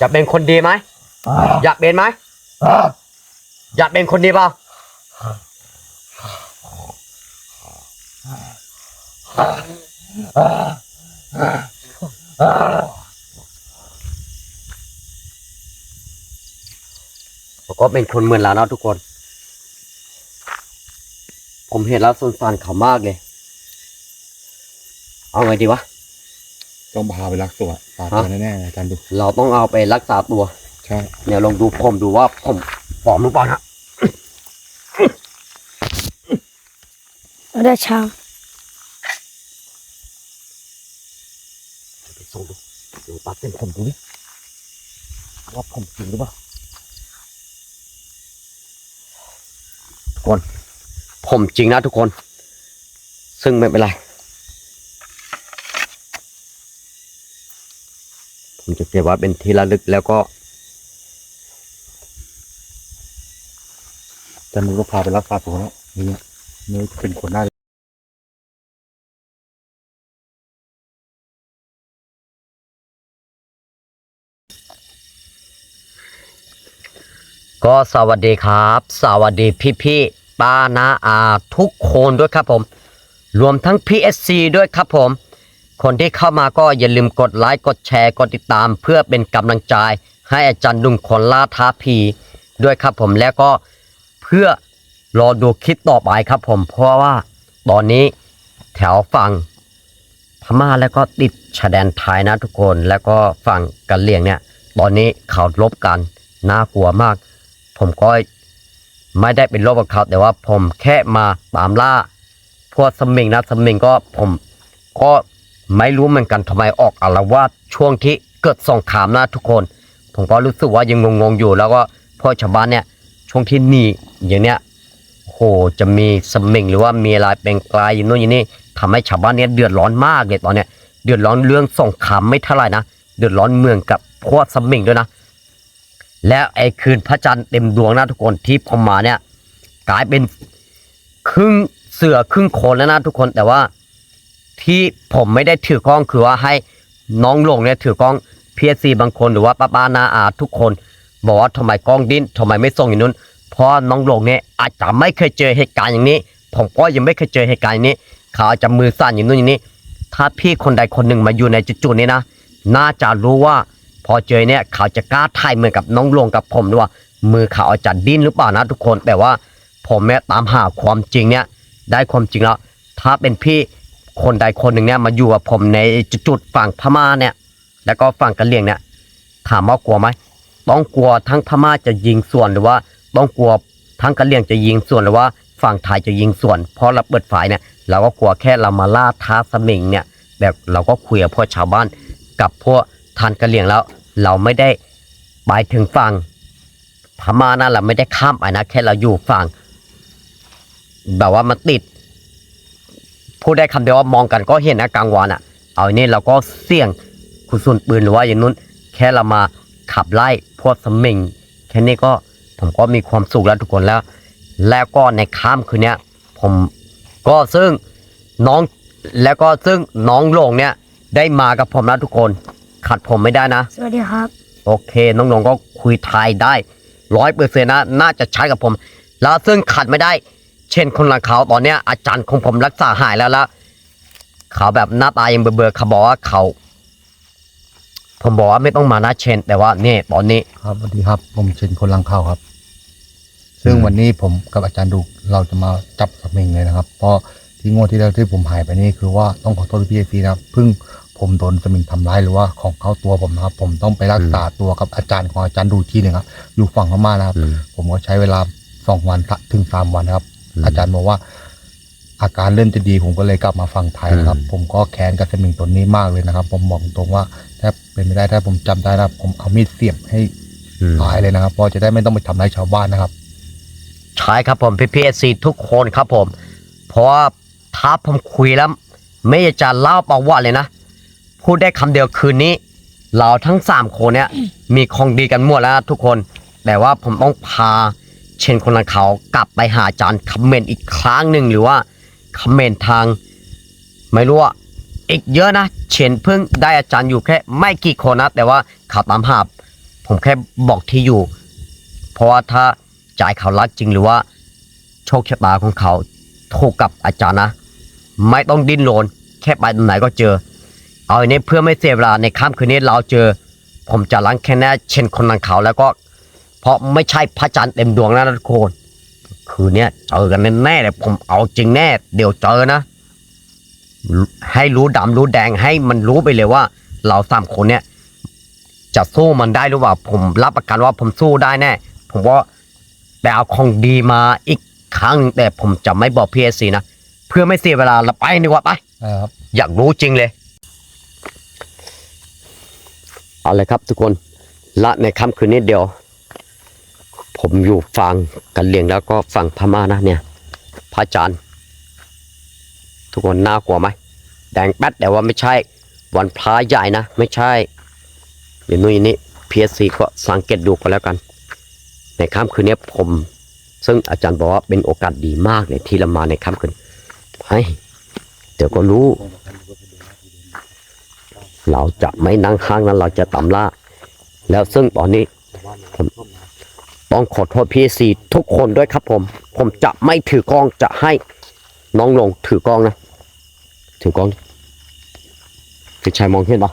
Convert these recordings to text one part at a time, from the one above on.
จะเป็นคนดีไหม อยากเป็นไหม อยากเป็นคนดีเปล่า ผมก็เป็นคนเหมือนแล้วนะทุกคน ผมเห็นแล้วสงสารเขามากเลย เอาไงดีวะ ต้องพาไปรักษาตาตัวแน่ๆอาจารย์ดู เราต้องเอาไปรักษาตัว ใช่ เดี๋ยวลองดูผมดูว่าผมผอมหรือเปล่านะเราได้ช้างไปส่งดูดูตัดเส้นผมดูดิว่าผมจริงหรือเปล่าทุก คน ผมจริงนะทุกคน ซึ่งไม่เป็นไร ผมจะเก็บไว้เป็นที่ระลึกแล้วก็จะมุก็พาไปรักษาตัวแล้วนี่นี่เป็นคนน้า ก็สวัสดีครับ สวัสดีพี่พี่ๆป้านาอาทุกคนด้วยครับผม รวมทั้ง PSC ด้วยครับผม คนที่เข้ามาก็อย่าลืมกดไลค์กดแชร์กดติดตาม เพื่อเป็นกำลังใจให้อาจารย์ดุงคนล่าท้าผีด้วยครับผมแล้วก็เพื่อรอดูคลิปต่อไปครับผม เพราะว่าตอนนี้แถวฝั่งพม่าแล้วก็ติดชายแดนไทยนะทุกคน แล้วก็ฝั่งกะเหรี่ยงเนี่ย ตอนนี้เขาลบกันน่ากลัวมาก ผมก็ไม่ได้เป็นโรคกับเขาแต่ว่าผมแค่มาตามล่าพวกสมิงนะสมิงก็ผมก็ไม่รู้เหมือนกันทำไมออกอาละวาดช่วงที่เกิดสงครามนะทุกคน ผมก็รู้สึกว่ายังงงๆอยู่ แล้วก็พวกชาวบ้านเนี่ยช่วงที่หนีอย่างเนี้ยโหจะมีสมิงหรือว่ามีอะไรเป็นกลายอยู่โน่นอย่างนี้ทำให้ชาวบ้านเนี่ยเดือดร้อนมากเลยตอนเนี้ยเดือดร้อนเรื่องสงครามไม่เท่าไหร่นะเดือดร้อนเมืองกับพวกสมิงด้วยนะ แล้วไอ้คืนพระจันทร์เต็มดวงนะทุกคนที่ผมมาเนี่ยกลายเป็นครึ่งเสือครึ่งคนแล้วนะทุกคนแต่ว่าที่ผมไม่ได้ถือกล้องคือว่าให้น้องหลงเนี่ยถือกล้องพีเอซีบางคนหรือว่าป้าป้านาอาทุกคน บอกว่าทำไมกล้องดิ้นทำไมไม่ส่งอย่างนู้นเพราะน้องหลงเนี่ยอาจจะไม่เคยเจอเหตุการณ์อย่างนี้ ผมก็ยังไม่เคยเจอเหตุการณ์นี้ เขาอาจจะมือสั่นอย่างนู้นอย่างนี้ ถ้าพี่คนใดคนหนึ่งมาอยู่ในจุดๆนี้นะ น่าจะรู้ว่า พอเจอเนี่ยเขาจะกล้าถ่ายเหมือนกับน้องลงกับผมหรือว่ามือเขาอาจจะดิ้นหรือเปล่านะทุกคนแต่ว่าผมเนี่ยตามหาความจริงเนี่ยได้ความจริงแล้ว ถ้าเป็นพี่คนใดคนหนึ่งเนี่ยมาอยู่กับผมในจุดๆฝั่งพม่าเนี่ย แล้วก็ฝั่งกะเหรี่ยงเนี่ยถามว่ากลัวไหมต้องกลัวทั้งพม่าจะยิงส่วนหรือว่า ต้องกลัวทั้งกะเหรี่ยงจะยิงส่วนหรือว่าฝั่งไทยจะยิงส่วน เพราะเราเปิดฝ่ายเนี่ยเราก็กลัวแค่เรามาล่าท้าสมิงเนี่ยแบบเราก็คุยกับพวกชาวบ้านกับพวกทานกะเหรี่ยงแล้ว เราไม่ได้ไปถึงฝั่งพม่านะเราไม่ได้ข้ามไปนะแค่เราอยู่ฝั่ง แบบว่ามันติดพูดได้คำเดียวว่ามองกันก็เห็นนะกลางวันอะ เอาอันนี้เราก็เสี่ยงคุณส่วนปืนหรือว่าอย่างนู้น แค่เรามาขับไล่พวกสมิงแค่นี้ก็ผมก็มีความสุขแล้วทุกคนแล้ว แล้วก็ในค่ำคืนเนี้ยผมก็ซึ่งน้องแล้วก็ซึ่งน้องหลงเนี่ยได้มากับผมนะทุกคน ขัดผมไม่ได้นะ สวัสดีครับ โอเค น้องๆก็คุยไทยได้ร้อยเปอร์เซ็นต์นะ น่าจะใช้กับผม แล้วซึ่งขัดไม่ได้ เช่นคนหลังเขาตอนเนี้ยอาจารย์ของผมรักษาหายแล้วละเขาแบบหน้าตายังเบื่อๆเขาบอกว่าเขา ผมบอกว่าไม่ต้องมานะเชน แต่ว่าเนี่ยตอนนี้ ครับสวัสดีครับ ผมเชนคนลังเข้าครับ ซึ่งอืมวันนี้ผมกับอาจารย์ดูเราจะมาจับสมิงเลยนะครับ เพราะที่งวดที่แล้วที่ผมหายไปนี่คือว่าต้องขอโทษพี่เอซีนะครับเพิ่ง ผมโดนสมิงทำร้ายหรือว่าของเข้าตัวผมนะครับ ผมต้องไปรักษาตัวกับอาจารย์ของอาจารย์ดูอีกที่หนึ่งครับ อยู่ฝั่งพม่านะครับ ผมก็ใช้เวลาสองวันถึงสามวันนะครับอืมอาจารย์บอกว่า อาการเริ่มจะดีผมก็เลยกลับมาฟังไทยนะครับอืมผมก็แค้นกับสมิงตัวนี้มากเลยนะครับ ผมบอกตรงว่าถ้าเป็นไม่ได้ถ้าผมจำได้นะผมเอามีดเสียบให้อืมตายเลยนะครับเพราะจะได้ไม่ต้องไปทำร้ายชาวบ้านนะครับ ใช่ครับผมพี่พีเอซีทุกคนครับผม เพราะว่าถ้าผมคุยแล้วไม่อยากจะเล่าประวัติเลยนะ พูดได้คำเดียวคืนนี้ เราทั้งสามคนเนี่ยมีของดีกันหมดแล้วนะทุกคน แต่ว่าผมต้องพาเช่นคนนั้นเขากลับไปหาอาจารย์คอมเมนต์อีกครั้งหนึ่งหรือว่าคอมเมนต์ทาง ไม่รู้ว่าอีกเยอะนะเช่นเพิ่งได้อาจารย์อยู่แค่ไม่กี่คนนะแต่ว่าเขาตามหาผมแค่บอกที่อยู่ เพราะว่าถ้าใจเขารักจริงหรือว่าโชคชะตาของเขาถูกกับอาจารย์นะ ไม่ต้องดิ้นรนแค่ไปตรงไหนก็เจอ เอาอันนี้เพื่อไม่เสียเวลาในค่ำคืนนี้เราเจอ ผมจะล้างแค่แน่เช่นคนนังเขาแล้วก็ เพราะไม่ใช่พระจันทร์เต็มดวงนะทุกคนคืนเนี้ยเจอกันแน่ๆเลยผมเอาจริงแน่ เดี๋ยวเจอนะ ให้รู้ดำรู้แดงให้มันรู้ไปเลยว่า เราสามคนเนี่ย จะสู้มันได้หรือเปล่า ผมรับประกันว่าผมสู้ได้แน่ ผมว่าไปเอาของดีมาอีกครั้งหนึ่งแต่ผมจะไม่บอกพีเอซีนะ เพื่อไม่เสียเวลาเราไปดีกว่าไปนะครับอยากรู้จริงเลย เอาเลยครับทุกคนละในค่ำคืนนี้เดียว ผมอยู่ฝั่งกันเลียงแล้วก็ฝั่งพม่านะเนี่ยพระอาจารย์ทุกคนน่ากลัวไหมแดงแป๊ดแต่ว่าไม่ใช่วันพระใหญ่นะ ไม่ใช่เดี๋ยวนู้นอย่างนี้พีเอสซีก็สังเกตดูกันแล้วกัน ในค่ำคืนนี้ผม ซึ่งอาจารย์บอกว่าเป็นโอกาสดีมากเลยที่เรามาในค่ำคืนไปเดี๋ยวก็รู้ เราจะไม่นั่งข้างนั้นเราจะตามล่า แล้วซึ่งตอนนี้ผมต้องขอโทษพี่ซีทุกคนด้วยครับผม ผมจะไม่ถือกล้องจะให้น้องลงถือกล้องนะ ถือกล้องพี่ชายมองเห็นปะ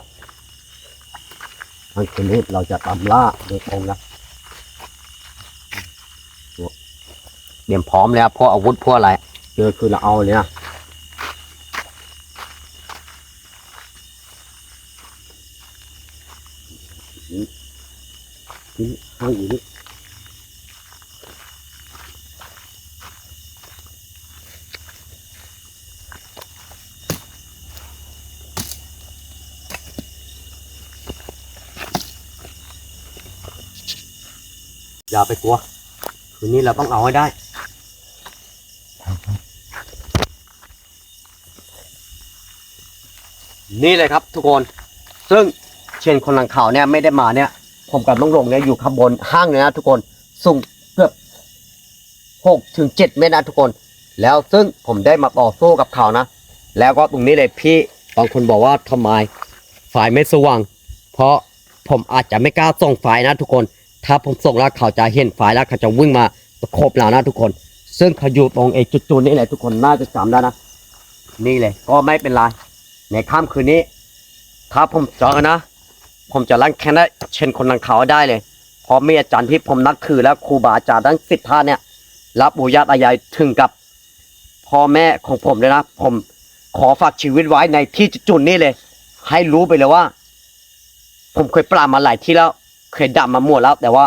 อันคืนนี้เราจะตามล่าโดยตรงนะเตรียมพร้อมแล้วพวกอาวุธพวกอะไรเจอคือเราเอาเลยนะ นี่ตั้งอยู่นี่อย่าไปกลัว คืนนี้เราต้องเอาให้ได้นี่เลยครับทุกคน ซึ่งเชนคนหลังข่าวเนี่ยไม่ได้มาเนี่ย ผมกับน้องลงเนี่ยอยู่ข้างบนห้างเลยนะทุกคนสูงเกือบหกถึงเจ็ดเมตรนะทุกคน แล้วซึ่งผมได้มาต่อสู้กับเขานะ แล้วก็ตรงนี้เลยพี่บางคนบอกว่าทำไมไฟไม่สว่าง เพราะผมอาจจะไม่กล้าส่งไฟนะทุกคน ถ้าผมส่งแล้วเขาจะเห็นไฟแล้วเขาจะวิ่งมาประคบเรานะทุกคน ซึ่งเขาอยู่ตรงไอ้จุดๆนี้แหละทุกคนน่าจะจำได้นะ นี่เลยก็ไม่เป็นไรในค่ำคืนนี้ ถ้าผมเจอนะ ผมจะรังแค่นั้นเช่นคนนังเขาได้เลย เพราะมีอาจารย์ที่ผมนับถือและครูบาอาจารย์ทั้งสิทธาเนี่ย รับบุญญาตายายถึงกับพ่อแม่ของผมเลยนะ ผมขอฝากชีวิตไว้ในที่จุดนี้เลย ให้รู้ไปเลยว่า ผมเคยปราบมาหลายที่แล้ว เคยดับมาหมดแล้ว แต่ว่า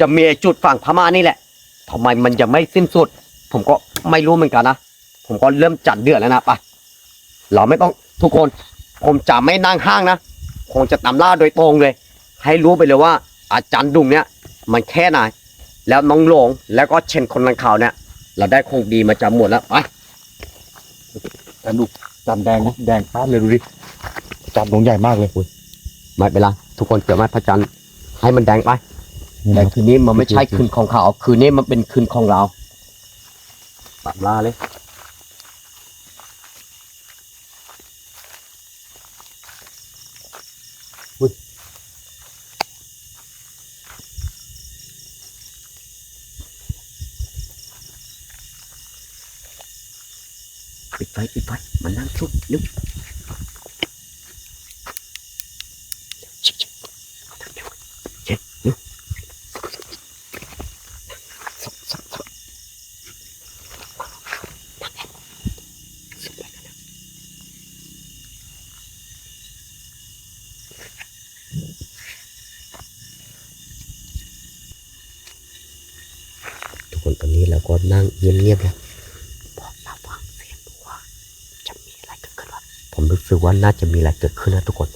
จะมีจุดฝั่งพม่านี่แหละทำไมมันจะไม่สิ้นสุด ผมก็ไม่รู้เหมือนกันนะ ผมก็เริ่มจัดเดือดแล้วนะไปเราไม่ต้องทุกคน ผมจะไม่นั่งห้างนะ คงจะตามล่าโดยตรงเลย ให้รู้ไปเลยว่า อาจารย์ดุงเนี่ยมันแค่ไหน แล้วน้องหลงแล้วก็เช่นคนนังข่าวเนี่ย เราได้คงดีมาจำหมดแล้วไปแต่ดูจำแดงนะแดงป้าดเลยดูดิจำดวงใหญ่มากเลยไม่เป็นไรทุกคนเกิดไหมพระจันทร์ให้มันแดงไปนี่แต่นะคืนนี้มันไม่ใช่คืนของเขาคืนนี้มันเป็นคืนของเราตามล่าเลยอุ๊ย ไฟปิดไฟมันนั่งชุบนึกชิบชิบทำเร็วเช็กสับสับสับสับไปกันนะทุกคนตอนนี้เราก็นั่งเงียบๆแล้วพอระวังเสียงดูว่า จะมีอะไรเกิดขึ้นวะผมรู้ สึกว่าน่าจะมีอะไรเกิดขึ้นนะทุกคน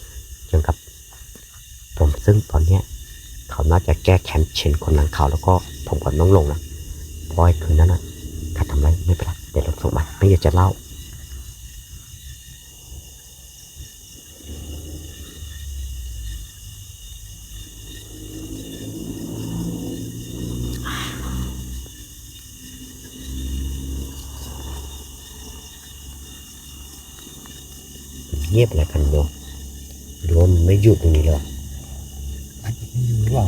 ยังครับผมซึ่งตอนเนี้ยเขาน่าจะแก้แค้นเชนคนหลังเขาแล้วก็ผมกับน้องลงนะพอยคืนนั้นนะถ้าทำอะไรไม่เป็นไรเดี๋ยวเราส่งมาไม่อยากจะเล่า เงียบอะไรกันโยมหรือว่ามันไม่หยุดตรงนี้แล้วอาจจะไม่อยู่หรือเปล่า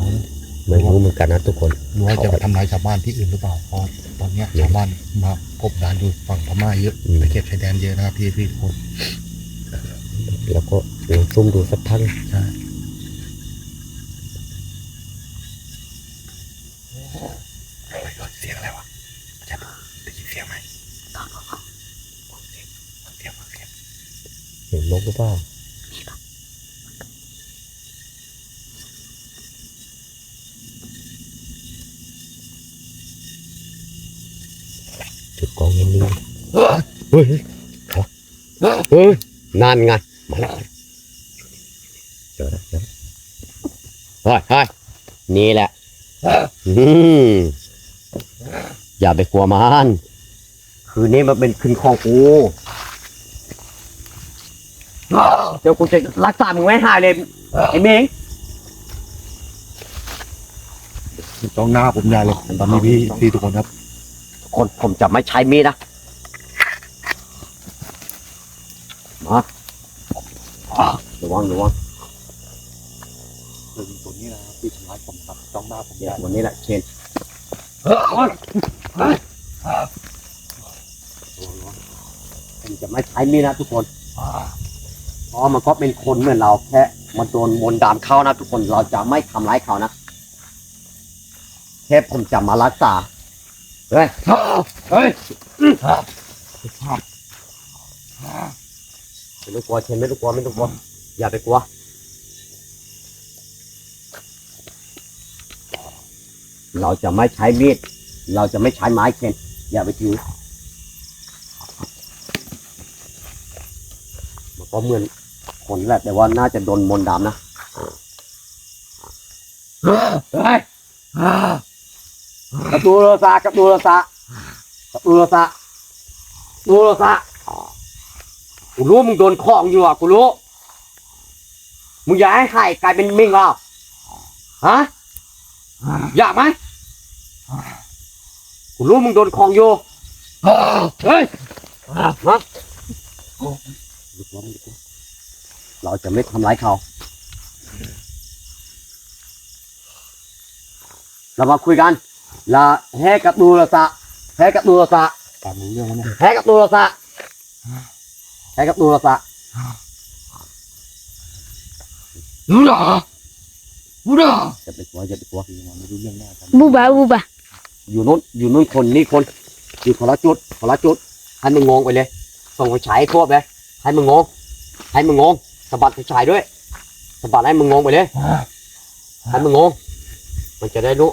ไม่รู้เหมือนกันนะทุกคนหรือว่าจะไปทำลายชาวบ้านที่อื่นหรือเปล่าเพราะตอนเนี้ยชาวบ้านมากบดานอยู่ฝั่งพม่าเยอะอืมไปเก็บชายแดนเยอะนะครับพี่พี่ทุกคนแล้วก็ลองซุ่มดูสักพักใช่อะไรก่อนเสียงอะไรวะอาจารย์ได้ยินเสียงไหมเสียงเสียงเสียง เห็นนกหรือเปล่าจุดกองเย็นนิ่งๆเฮ้ยเฮ้ยเฮ้ยนั่นไงมาแล้วเจอแล้วเจอแล้วเฮ้ยเฮ้ยนี่แหละอืมอย่าไปกลัวมันคืนนี้มันเป็นคืนของกูเดี๋ยวกูจะรักษามึงไว้หายเลยไอ้เมงจ้องหน้าผมใหญ่เลยตอนนี้พี่พี่ทุกคนครับ คนผมจะไม่ใช้มีดนะ มาระวังระวังตัวนี้นะพี่ทำร้ายผมครับจ้องหน้าผมเดี๋ใหยวญ่วันนี้แหละเชนผมจะไม่ใช้มีดนะทุกคนเพราะมันก็เป็นคนเหมือนเราแค่มันโดนมนต์ดามเข้านะทุกคนเราจะไม่ทำร้ายเขานะแค่ผมจะมารักษาเฮ้ยเฮ้ย ไม่ต้องกลัวเชนไม่ต้องกลัวไม่ต้องกลัวอย่าไปกลัวเราจะไม่ใช้มีด เราจะไม่ใช้ไม้เชนอย่าไปถือมันก็เหมือนคนแหละแต่ว่าน่าจะโดนมนต์ดำนะเฮ้ยกระตูโรซากระตูโรซากระตูโรซากระตูโรซา กูรู้มึงโดนของอยู่อะกูรู้ มึงอยากให้ไข่กลายเป็นมิงเหรอฮะ อยากไหมกูรู้มึงโดนของอยู่ เฮ้ยฮะลุกล้มลุกล้มเราจะไม่ทำร้ายเขา เรามาคุยกันลาแฮกับดูละสะแฮกับดูละสะตามรู้เรื่องแล้วเนี่ยแฮกับดูละสะ แฮกับดูละสะรู้เหรอรู้เหรออย่าไปกลัวอย่าไปกลัวพี่มันไม่รู้เรื่องแน่ครับบูบาบูบาอยู่นู้นอยู่นู้นคนนี่คนอยู่คนละจุดคนละจุดให้มึงงงไปเลย ส่งไฟฉายครบเลยให้มึงงงให้มึงงงสะบัดไฟฉายด้วยสะบัดให้มึงงงไปเลยให้มึงงงมันจะได้รู้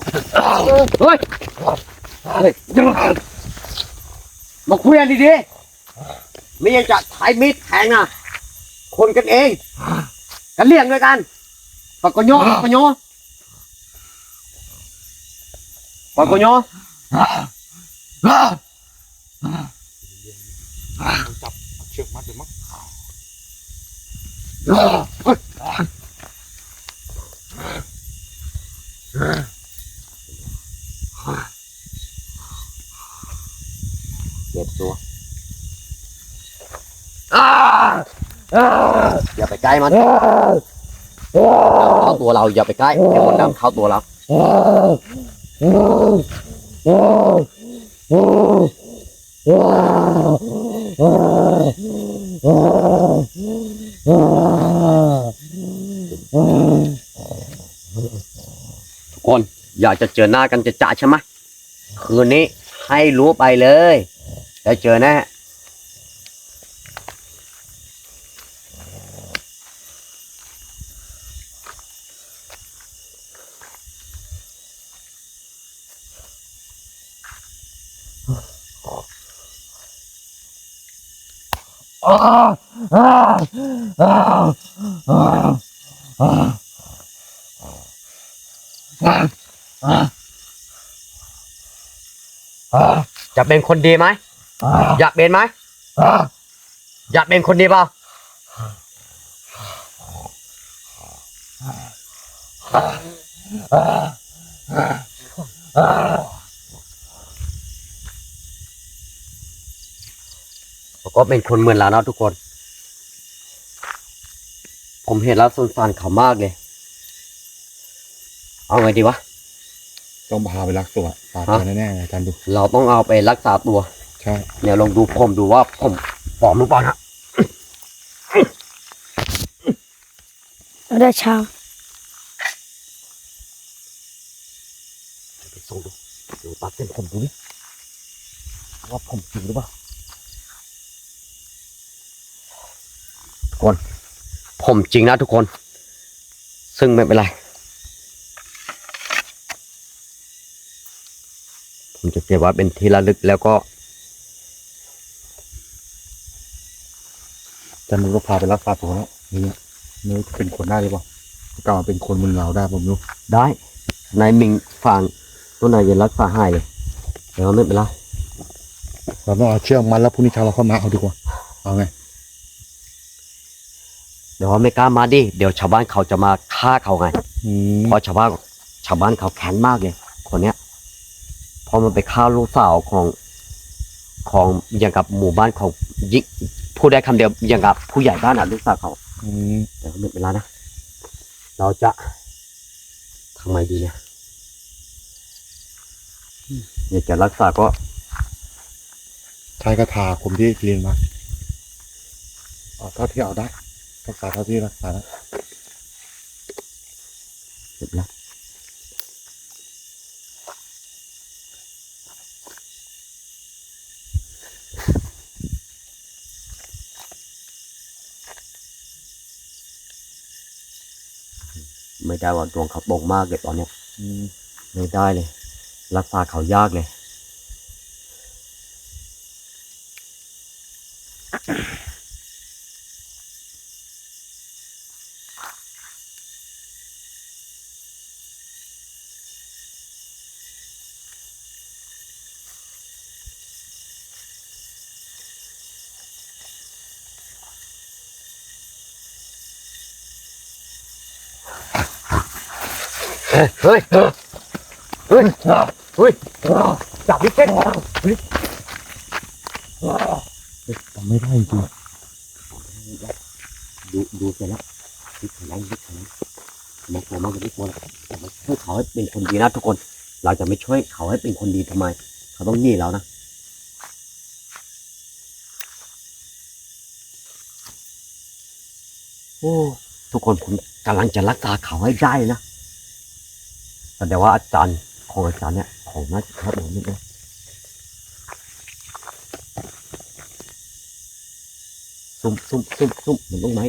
เฮ้ยเฮ้ยมาคุยกันดีๆ ไม่ใช่จะใช้มีดแทงนะคนกันเองกันเลี่ยงด้วยกันปากกโยปากกโยปากกโยต้องจับเชือกมัดเลยมั้งเก็บตัว อย่าไปใกล้มันเข้าตัวเราอย่าไปใกล้เดี๋ยวมนดำเข้าตัวเราทุกคนอยากจะเจอหน้ากันจะจ่าใช่ไหมคืนนี้ให้รู้ไปเลยได้เจอแน่ จะเป็นคนดีไหม อยากเป็นไหม อยากเป็นคนดีเปล่า ก็เป็นคนเหมือนเรานะทุกคน ผมเห็นแล้วสงสารเขามากเลย เอาไงดีวะ ต้องพาไปรักษาตาฮะตัวแน่ๆอาจารย์ดู เราต้องเอาไปรักษาตัว ใช่เนี่ยลองดูผมดูว่าผมปลอมหรือเปล่านะเราได้เช้าไปส่งดูดูตัดเส้นผมดูดิว่าผมจริงหรือเปล่าทุก คน ผมจริงนะทุกคน ซึ่งไม่เป็นไร ผมจะเก็บไว้เป็นที่ระลึกแล้วก็จารย์ดูก็พาไปรักษาตัวแล้วนี่ไม่เป็นคนได้หรือเปล่ากลับมาเป็นคนมึนเมาได้ผมรู้ได้นายมิงฟังตัวนายจะรักษาให้เลยเดี๋ยวไม่เป็นไรเราต้องเอาเชือกมัดแล้วพรุ่งนี้เช้าเราเข้ามาเอาดีกว่าเอาไง เดี๋ยวไม่กล้ามาดิเดี๋ยวชาวบ้านเขาจะมาฆ่าเขาไงอืมเพราะชาวบ้านชาวบ้านเขาแค้นมากเลยคนเนี้ยเพอมันไปฆ่าลูกสาวของของอย่างกับหมู่บ้านของยิงพูดได้คำเดียวอย่างกับผู้ใหญ่บ้านอะลูกสาวเขา อืมเดี๋ยวไม่เป็นไรนะ เราจะทำไงดีเนี่ยอืมอยากจะรักษาก็ใช้คาถาผมที่เรียนมาเอาเท่าที่เอาได้ รักษาเท่าที่รักษาได้เสร็จแล้วไม่ได้ว่าดวงเขาตกมากเลยตอนเนี้ยอืมไม่ได้เลย รักษาเขายากเลย เฮ้ย เฮ้ย เฮ้ย จับดิเช่นทำไม่ได้จริงดูดูเสร็จแล้วดิขลังดิขลังมองตัวมากกว่าดิตัวแล้วแต่ไม่ช่วยเขาให้เป็นคนดีนะทุกคน เราจะไม่ช่วยเขาให้เป็นคนดีทำไม เขาต้องหนี่เรานะโอ้ทุกคนผมกำลังจะรักษาเขาให้ได้นะ แต่ว่าอาจารย์ของอาจารย์เนี่ยของน่าจะครับผมนิดนึงซุ่มซุ่มซุ่มซุ่มมันต้องไหม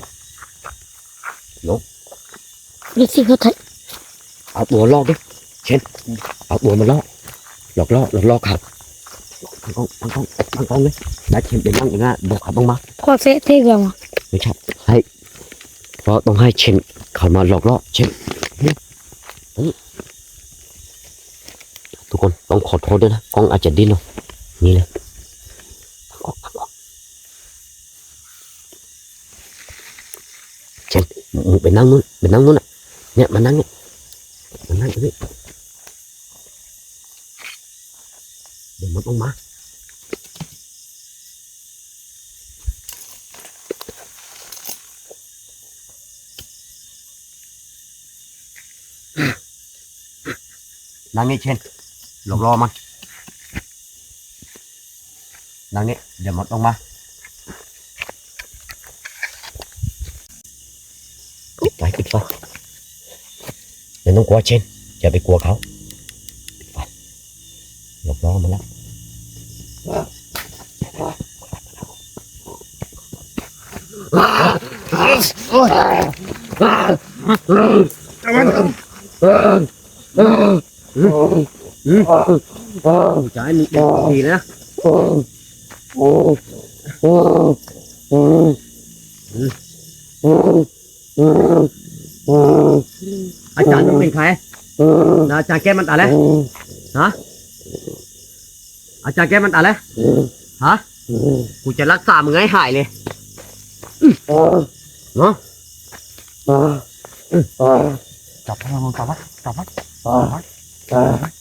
นี่สิเขาไทยเอาตัวลอกดิเช่นเอาตัวมาลอกหลอกล่อหลอกล่อเขาตั้งกล้องตั้งกล้องตั้งกล้องเลยแล้วเช่นเป็นนั่งอย่างนั้นบอกเขาต้องมาพ่อเฟะเท่กันวะไม่ใช่ให้เพราะต้องให้เช่นเขามาหลอกล่อเช่นนี่นี่ ทุกคนต้องขอโทษด้วยนะกล้องอาจจะดิ้นเนาะนี่เลยตั้งกล้อกเช่นมึงไปนั่งนู้นไปนั่งนู้นอะเนี่ยมานั่งเนี่ยมานั่งตรงนี้เดี๋ยวมันต้องมานั่งนี่เช่น หลบรอมันนั่งนี่เดี๋ยวมันต้องมาปิดไฟปิดไฟเดี๋ยวต้องกลัวเช่นอย่าไปกลัวเขาปิดไฟหลบรอมันแล้วจะให้มีดีนะอาจารย์ต้องเป็นใครนะอาจารย์แก้มันตาแล้วฮะอาจารย์แก้มันตาแล้วฮะกูจะรักษามึงให้หายเลยเนาะจับมันจับไว้จับไว้จับมัน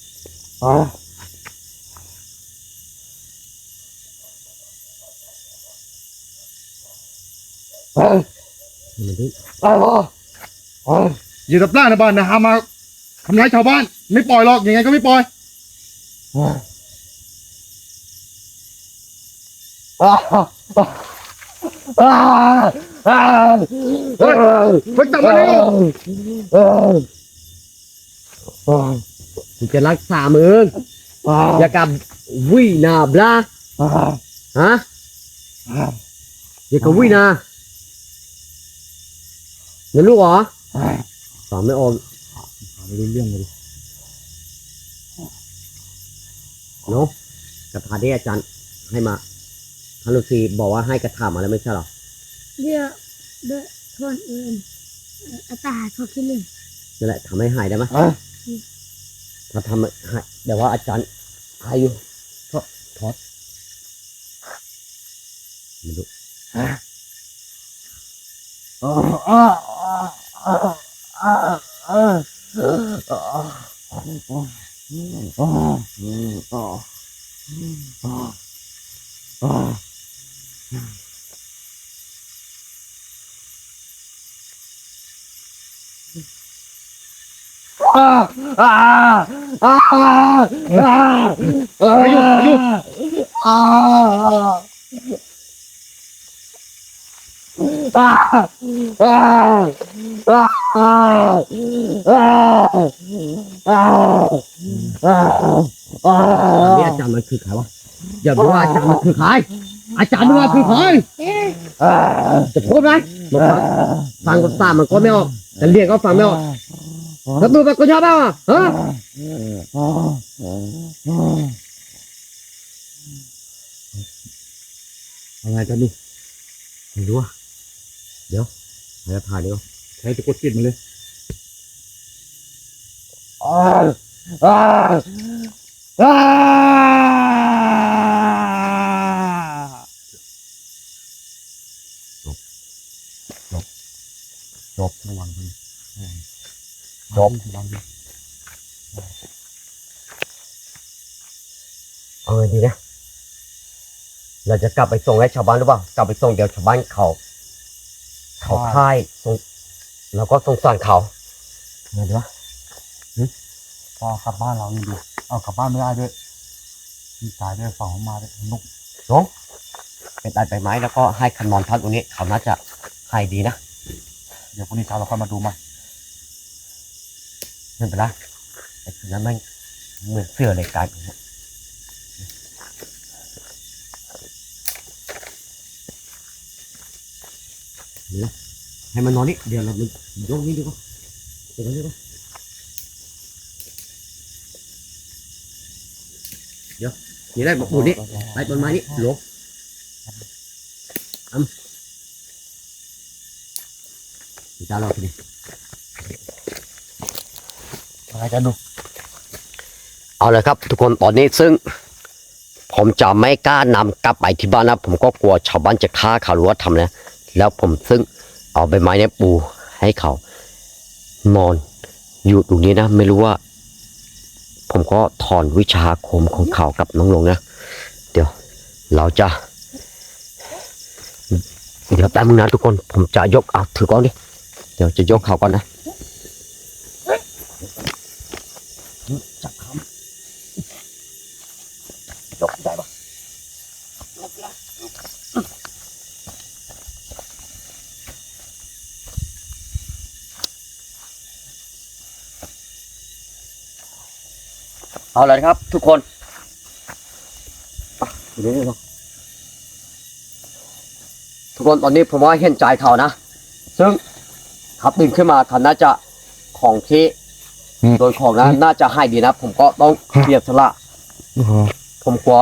ดิอ๋ออ๋ออย่าตับล่านะบ้านนะฮามาทำร้ายชาวบ้าน ไม่ปล่อยหรอกยังไงก็ไม่ปล่อยอ๋ออ๋ออ๋ออ๋ออ๋อเฮ้ยเฮ้ยจับมาเร็วอ๋ออ๋อ กูจะรักษามึงอ๋ออย่ากับวินาบลาอ๋อฮะอ๋ออย่ากับวินาเงินลูกเหรออ๋อฟังไม่ออกไม่รู้เรื่องเลยเนาะกระถาที่อาจารย์ให้มาท่านฤาษีบอกว่าให้กระถามาแล้วไม่ใช่เหรอเดี๋ยวเดี๋ยวคนอื่นอาตาเขาคิดเลยนั่นแหละทำให้หายได้ไหม อ๋อถ้าทำให้เดี๋ยวว่าอาจารย์ให้อยู่ถอดไม่รู้อ๋ออ๋ออ๋ออ๋ออ๋ออ๋ออ๋อ นี่อาจารย์มันคือใครวะอย่าบอกว่าอาจารย์มันคือใครอาจารย์มันคือใครจะพูดไหมมันฟังฟังก็ตามมันก็ไม่ออกแต่เรียกก็ฟังไม่ออก แล้วตัวมันก็ชอบเปล่าอะฮะอะไรกันดูไม่รู้อะเดี๋ยวหาถ่ายเดี๋ยวใช้ตะกุดจิตมาเลยจบระวังเลยจบระวังเลยเอาไงดีนะเราจะกลับไปส่งให้ชาวบ้านหรือเปล่ากลับไปส่งเดี๋ยวชาวบ้านเขา เขาค่ายส่งแล้วก็สงสารเขาไงดีวะพอกลับบ้านเรานี่ดูเอากลับบ้านไม่ได้ด้วยมีตายด้วยฝั่งของมาด้วยนุกน้องเป็นตัดใบไม้แล้วก็ให้คันนอนพักตรงนี้ เขาน่าจะให้ดีนะ เดี๋ยวพรุ่งนี้เช้าเราค่อยมาดูมัน ไม่เป็นไรไอ้คืนนั้นแม่งเหมือนเสือเลยกลายเป็นนี่นะให้มันนอนนี่เดี๋ยวเรามันยกนี่ดีกว่าเดี๋ยวกันดีกว่าเดี๋ยวนี่ได้บอกปูนี่ไปต้นไม้นี่หลวงอ้ำจ้าเราทีนี้ อะไรกันดูเอาเลยครับ ทุกคนตอนนี้ซึ่ง ผมจะไม่กล้านำกลับไปที่บ้านนะผมก็กลัวชาวบ้านจะฆ่าเขาหรือว่าทำนะแล้วผมซึ่งเอาใบไม้เนี่ยปูให้เขานอนอยู่ตรงนี้นะ ไม่รู้ว่า ผมก็ถอนวิชาอาคมของเขากับน้องลงนะ เดี๋ยว เราจะ เดี๋ยวแป๊บนึงนะทุกคน ผมจะยกเอาถือก้อนดิเดี๋ยวจะยกเขาก่อนนะ จับเขายกได้ปะเอาเลยครับ ทุกคนอะดูนี่ก่อนทุกคนตอนนี้ผมว่าเห็นใจเขานะ ซึ่งขับดึงขึ้นมาเขาน่าจะของที่ โดนของนะน่าจะให้ดีนะ ผมก็ต้องเสียสละผมกลัว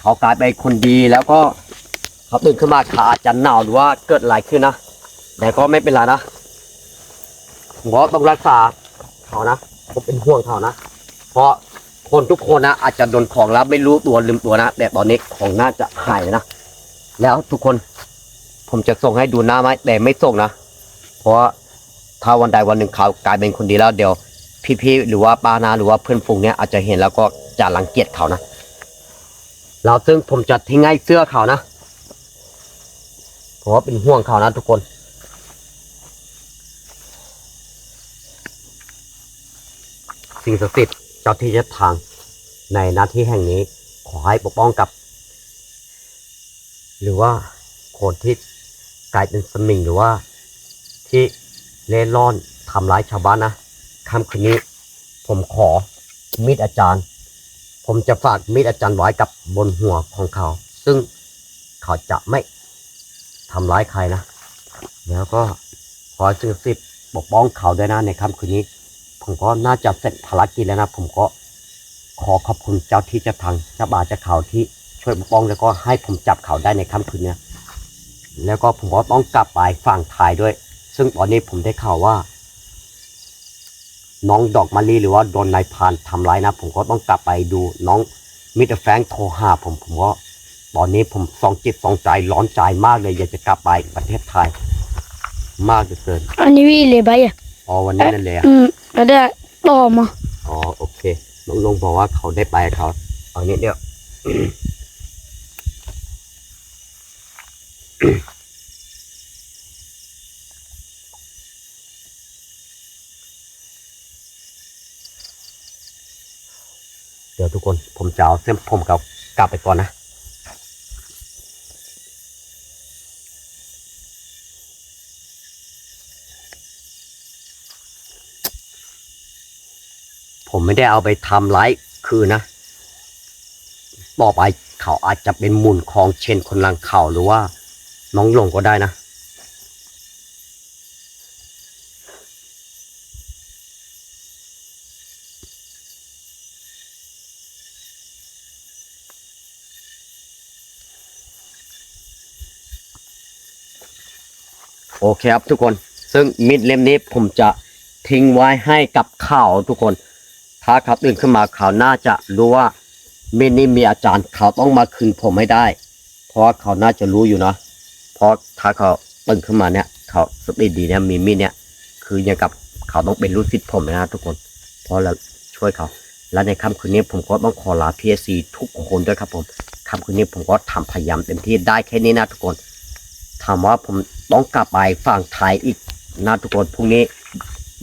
เขากลายเป็นคนดีแล้วก็เขาตื่นขึ้นมาขาอาจจะหนาวหรือว่าเกิดอะไรขึ้นนะแต่ก็ไม่เป็นไรนะผมก็ต้องรักษาเขานะผมเป็นห่วงเขานะเพราะคนทุกคนนะอาจจะโดนของแล้วไม่รู้ตัวลืมตัวนะแต่ตอนนี้ของน่าจะหายนะแล้วทุกคน ผมจะส่งให้ดูหน้าไหมแต่ไม่ส่งนะเพราะว่าถ้าวันใดวันหนึ่งเขากลายเป็นคนดีแล้วเดี๋ยว พี่ๆหรือว่าป้านาหรือว่าเพื่อนฝูงเนี่ยอาจจะเห็นแล้วก็จะรังเกียจเขานะเราซึ่งผมจะทิ้งให้เสื้อเขานะเพราะว่าเป็นห่วงเขานะทุกคน สิ่งศักดิ์สิทธิ์เจ้าที่เจ้าทางในหน้าที่แห่งนี้ขอให้ปกป้องกับ หรือว่าคนที่กลายเป็นสมิงหรือว่าที่เล่ร่อนทำร้ายชาวบ้านนะ ค่ำคืนนี้ ผมขอมีดอาจารย์ ผมจะฝากมีดอาจารย์ไว้กับบนหัวของเขา ซึ่งเขาจะไม่ทำร้ายใครนะ แล้วก็ขอสิ่งศักดิ์สิทธิ์ปกป้องเขาด้วยนะในค่ำคืนนี้ ผมก็น่าจะเสร็จภารกิจแล้วนะ ผมก็ขอขอบคุณเจ้าที่เจ้าทางเจ้าบ่าเจ้าเขาที่ช่วยปกป้องแล้วก็ให้ผมจับเขาได้ในค่ำคืนนี้แล้วก็ผมก็ต้องกลับไปฝั่งไทยด้วย ซึ่งตอนนี้ผมได้ข่าวว่า น้องดอกมะลิหรือว่าโดนนายพรานทำร้ายนะ ผมก็ต้องกลับไปดูน้องมิสเตอร์แฟรงค์โทรหาผมผมก็ตอนนี้ผมสองจิตสองใจร้อนใจมากเลยอยากจะกลับไปประเทศไทย มากเหลือเกิน อันนี้วีเลยไปอะอ๋อวันนี้นั่นเลยอะอืมแล้วได้ต่อมาอ๋อโอเคน้องลงบอกว่าเขาได้ไปกับเขาเอานี้เดี๋ยวเดี๋ยว ทุกคน ผมจะเอาเส้นผมกับกลับไปก่อนนะผมไม่ได้เอาไปทำร้ายคือนะ ต่อไปเขาอาจจะเป็นหมุนของเชนคนลังเขาหรือว่าน้องหลงก็ได้นะ โอเคครับทุกคนซึ่งมิดเล่มนี้ผมจะทิ้งไว้ให้กับข่าวทุกคน ถ้าเขาตื่นขึ้นมาเขาน่าจะรู้ว่ามิดนี้มีอาจารย์เขาต้องมาคืนผมไม่ได้ เพราะเขาน่าจะรู้อยู่เนาะเพราะถ้าเขาตื่นขึ้นมาเนี่ยเขาสติดีเนี่ยมีมิดเนี่ยคืออย่างกับเขาต้องเป็นลูกศิษย์ผมนะทุกคน เพราะเราช่วยเขา และในค่ำคืนนี้ผมก็ต้องขอลาพีเอซีทุกคนด้วยครับผมค่ำคืนนี้ผมก็ทำพยายามเต็มที่ได้แค่นี้นะทุกคน ถามว่าผมต้องกลับไปฝั่งไทยอีกนะทุกคนพรุ่งนี้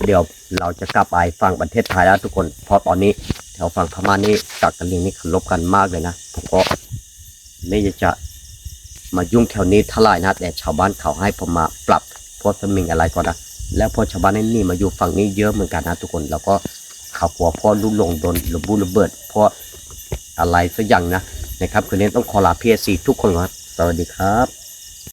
เดี๋ยวเราจะกลับไปฝั่งประเทศไทยแล้วทุกคนเพราะตอนนี้แถวฝั่งพม่านี่กับกันลิงนี่ขาลบกันมากเลยนะผมก็ไม่จะมายุ่งแถวนี้เท่าไหร่นะแต่ชาวบ้านเขาให้ผมมาปรับพวกสมิงอะไรก่อนนะแล้วพอชาวบ้านนี่มาอยู่ฝั่งนี้เยอะเหมือนกันนะทุกคน แล้วก็เขากลัวพ่อลูกลงโดนระบุระเบิดเพราะอะไรสักอย่างนะนะครับคืนนี้ต้องขอลาพีเอซีทุกคนครับสวัสดีครับ